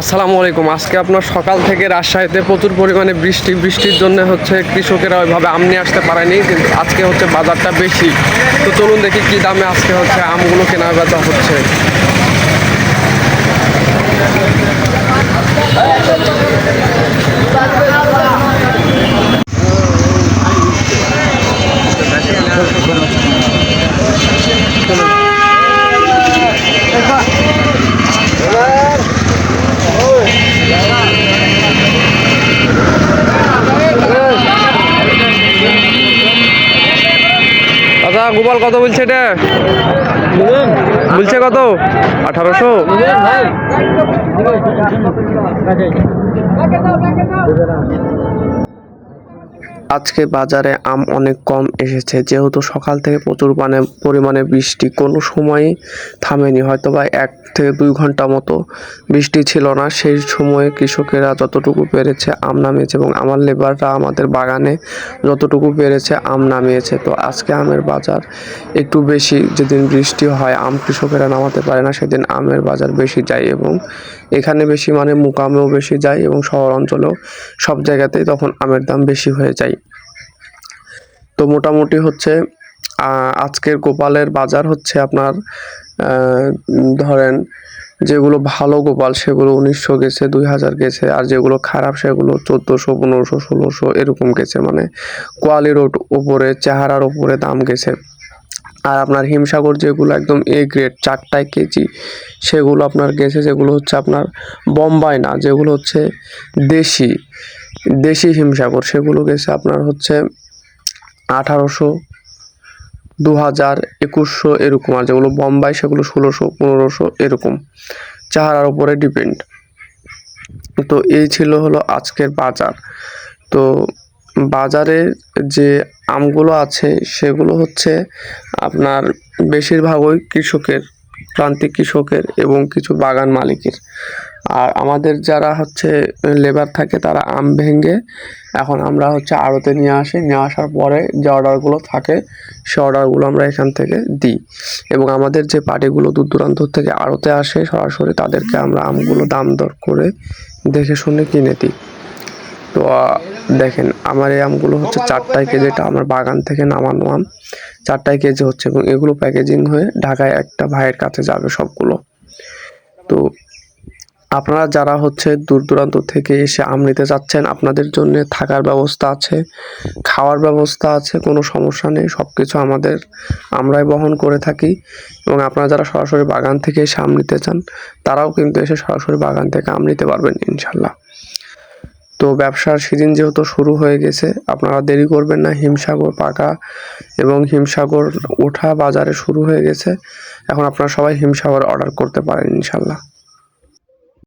আসসালামু আলাইকুম। আজকে আপনার সকাল থেকে রাজশাহীতে প্রচুর পরিমাণে বৃষ্টি। বৃষ্টির জন্য হচ্ছে কৃষকেরা ওইভাবে আম নিয়ে আসতে পারেনি, কিন্তু আজকে হচ্ছে বাজারটা বেশি। তো চলুন দেখি কি দামে আজকে হচ্ছে আমগুলো কেনা বেচা হচ্ছে। দাদা গোপাল কত বলছে এটা? বলছে কত? আঠারোশো। আজকে বাজারে আম অনেক কম এসেছে। যেহেতু সকাল থেকে প্রচুর মানে পরিমাণে বৃষ্টি, কোনো সময়ই থামেনি। হয়তো বা এক থেকে দুই ঘণ্টা মতো বৃষ্টি ছিল না। সেই সময়ে কৃষকেরা যতটুকু পেরেছে আম নামিয়েছে এবং আমার লেবাররা আমাদের বাগানে যতটুকু পেরেছে আম নামিয়েছে। তো আজকে আমের বাজার একটু বেশি। যেদিন বৃষ্টি হয়, আম কৃষকেরা নামাতে পারে না, সেদিন আমের বাজার বেশি যায় এবং এখানে বেশি মানে মুকামেও বেশি যায় এবং শহর অঞ্চলেও সব জায়গাতেই তখন আমের দাম বেশি হয়ে যায়। তো মোটামুটি হচ্ছে আজকের গোপালের বাজার হচ্ছে আপনার ধরেন যেগুলো ভালো গোপাল সেগুলো উনিশশো গেছে, দুই হাজার গেছে, আর যেগুলো খারাপ সেগুলো চোদ্দোশো, পনেরোশো, ষোলোশো এরকম গেছে মানে কোয়ালির উপরে, চেহারার উপরে দাম গেছে। আর আপনার হিমসাগর যেগুলো একদম এ গ্রেড চারটায় কেজি, সেগুলো আপনার গেছে, যেগুলো হচ্ছে আপনার বোম্বাই না, যেগুলো হচ্ছে দেশি দেশি হিমসাগর, সেগুলো গেছে আপনার হচ্ছে আঠারোশো দু হাজার একুশশো এরকম। আর যেগুলো বোম্বাই, সেগুলো ষোলোশো, পনেরোশো এরকম। চেহারার উপরে ডিপেন্ড তো এই ছিল হলো আজকের বাজার। তো বাজারে যে আমগুলো আছে, সেগুলো হচ্ছে আপনার বেশিরভাগই কৃষকের। প্রান্তিক কৃষকের এবং কিছু বাগান মালিকের। আর আমাদের যারা হচ্ছে লেবার থাকে তারা আম ভেঙে এখন আমরা হচ্ছে আড়তে নিয়ে আসি। নিয়ে আসার পরে যে অর্ডারগুলো থাকে, সে অর্ডারগুলো আমরা এখান থেকে দিই। এবং আমাদের যে পার্টিগুলো দূর দূরান্ত থেকে আড়তে আসে সরাসরি, তাদেরকে আমরা আমগুলো দাম দর করে দেখে শুনে কিনে দিই। তো দেখেন, আমার এই আমগুলো হচ্ছে চারটায় কেজি, এটা আমার বাগান থেকে নামানো আম। চারটায় কেজি হচ্ছে, এবং এগুলো প্যাকেজিং হয়ে ঢাকায় একটা ভাইয়ের কাছে যাবে সবগুলো। তো আপনারা যারা হচ্ছে দূর দূরান্ত থেকে এসে আম নিতে যাচ্ছেন আপনাদের জন্য থাকার ব্যবস্থা আছে, খাওয়ার ব্যবস্থা আছে, কোনো সমস্যা নেই সব কিছু আমাদের, আমরাই বহন করে থাকি। এবং আপনারা যারা সরাসরি বাগান থেকে এসে আম নিতে চান, তারাও কিন্তু এসে সরাসরি বাগান থেকে আম নিতে পারবেন, ইনশাল্লাহ। তো ব্যবসার সিজন যেহেতু শুরু হয়ে গেছে, আপনারা দেরি করবেন না, হিমসাগর পাকা এবং হিমসাগর ওঠা বাজারে শুরু হয়ে গেছে। এখন আপনারা সবাই হিমসাগর অর্ডার করতে পারেন ইনশাল্লাহ।